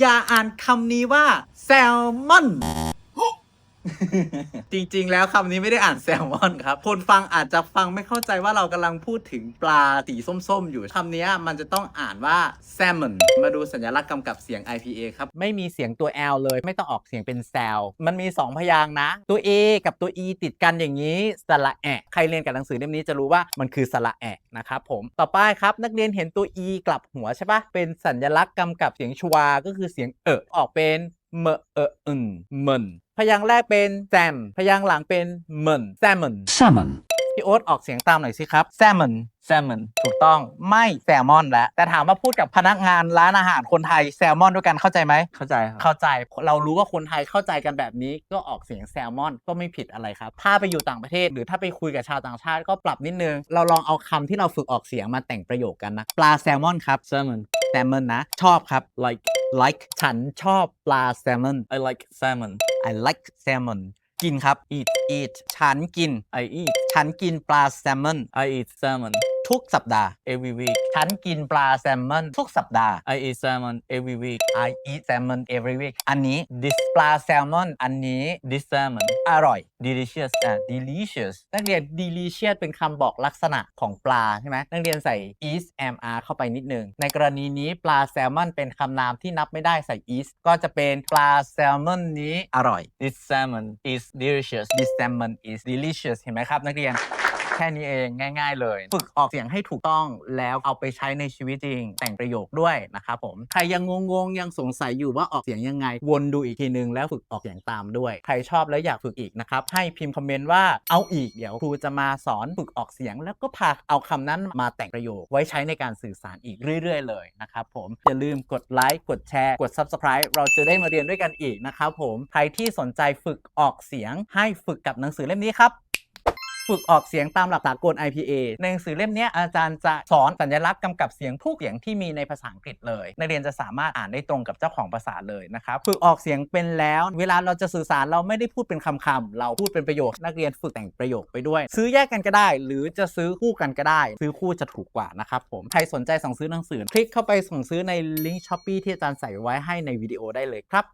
อย่าอ่านคำนี้ว่าแซลมอน จริงๆ แล้วคำนี้ไม่ได้อ่านแซลมอนครับ คนฟังอาจจะฟังไม่เข้าใจว่าเรากำลังพูดถึงปลาสีส้มๆ อยู่คำนี้มันจะต้องอ่านว่า salmon มาดูสัญลักษณ์กำกับเสียง IPA ครับ ไม่มีเสียงตัว L เลยไม่ต้องออกเสียงเป็น s ซลมันมี 2 พยางค์นะ ตัว A กับตัว E ติดกันอย่างนี้สระแอะใครเรียนกับหนังสือเล่มนี้จะรู้ว่ามันคือสระแอะนะครับผมต่อไปครับนักเรียนเห็นตัว E กลับหัวใช่ปะเป็นสัญลักษณ์กำกับเสียงชวาก็คือเสียงเอะออกเป็นเมอเอออึนเมน พยางค์แรกเป็นแซมพยางค์หลังเป็นเมนแซมอน salmon, พี่โอ๊ตออกเสียงตามหน่อยสิครับแซมอน salmon ถูกต้องไม่แซลมอนแล้ว แต่ถามว่าพูดกับพนักงานร้านอาหารคนไทยแซลมอนด้วยกันเข้าใจไหม เข้าใจครับ เข้าใจเรารู้ว่าคนไทยเข้าใจกันแบบนี้ก็ออกเสียงแซลมอนก็ไม่ผิดอะไรครับ ถ้าไปอยู่ต่างประเทศ หรือถ้าไปคุยกับชาวต่างชาติก็ปรับนิดนึง เราลองเอาคำที่เราฝึกออกเสียงมาแต่งประโยคกันนะ ปลาแซลมอนครับ salmon แซลมอนนะ ชอบครับ like like ฉันชอบปลาแซลมอน I like salmon I like salmon กินครับ eat eat ฉันกิน I eat ฉันกินปลาแซลมอน I eat salmon ทุกสัปดาห์ every week ฉันกินปลาแซลมอนทุกสัปดาห์ I eat salmon every week I eat salmon every week อันนี้ this ปลาแซลมอนอันนี้ this salmon อร่อย delicious อ่า delicious นักเรียน delicious เป็นคำบอกลักษณะของปลาใช่ไหมนักเรียนใส่ is am are เข้าไปนิดนึง ในกรณีนี้ปลาแซลมอนเป็นคำนามที่นับไม่ได้ใส่ is ก็จะเป็นปลาแซลมอนนี้อร่อย this salmon is delicious this salmon is delicious เห็นไหมครับนักเรียน แค่นี้เองง่าย ๆ เลย ฝึกออกเสียงให้ถูกต้องแล้วเอาไปใช้ในชีวิตจริง แต่งประโยคด้วยนะครับผมใครยังงงๆยังสงสัยอยู่ว่าออกเสียงยังไง วนดูอีกทีนึงแล้วฝึกออกเสียงตามด้วย ใครชอบแล้วอยากฝึกอีกนะครับให้พิมพ์คอมเมนต์ว่าเอาอีกเดี๋ยวครูจะมาสอนฝึกออกเสียง แล้วก็พาเอาคำนั้นมาแต่งประโยคไว้ใช้ในการสื่อสารอีกเรื่อย ๆ เลยนะครับผมอย่าลืมกดไลค์กดแชร์กด Subscribe เราจะได้มาเรียนด้วยกันอีกนะครับผมใครที่สนใจฝึกออกเสียงให้ฝึกกับหนังสือเล่มนี้ครับ ฝึกออกเสียงตามหลักสากล IPA ในหนังสือเล่มนี้อาจารย์จะสอนสัญลักษณ์กำกับเสียงทุกเสียงที่มีในภาษาอังกฤษเลย นักเรียนจะสามารถอ่านได้ตรงกับเจ้าของภาษาเลยนะครับฝึกออกเสียงเป็นแล้ว เวลาเราจะสื่อสารเราไม่ได้พูดเป็นคำๆเราพูดเป็นประโยค นักเรียนฝึกแต่งประโยคไปด้วย ซื้อแยกกันก็ได้ หรือจะซื้อคู่กันก็ได้ ซื้อคู่จะถูกกว่านะครับผมใครสนใจสั่งซื้อหนังสือคลิกเข้าไปสั่งซื้อในลิงก์ช้อปปีที่อาจารย์ใส่ไว้ให้ในวิดีโอได้เลยครับ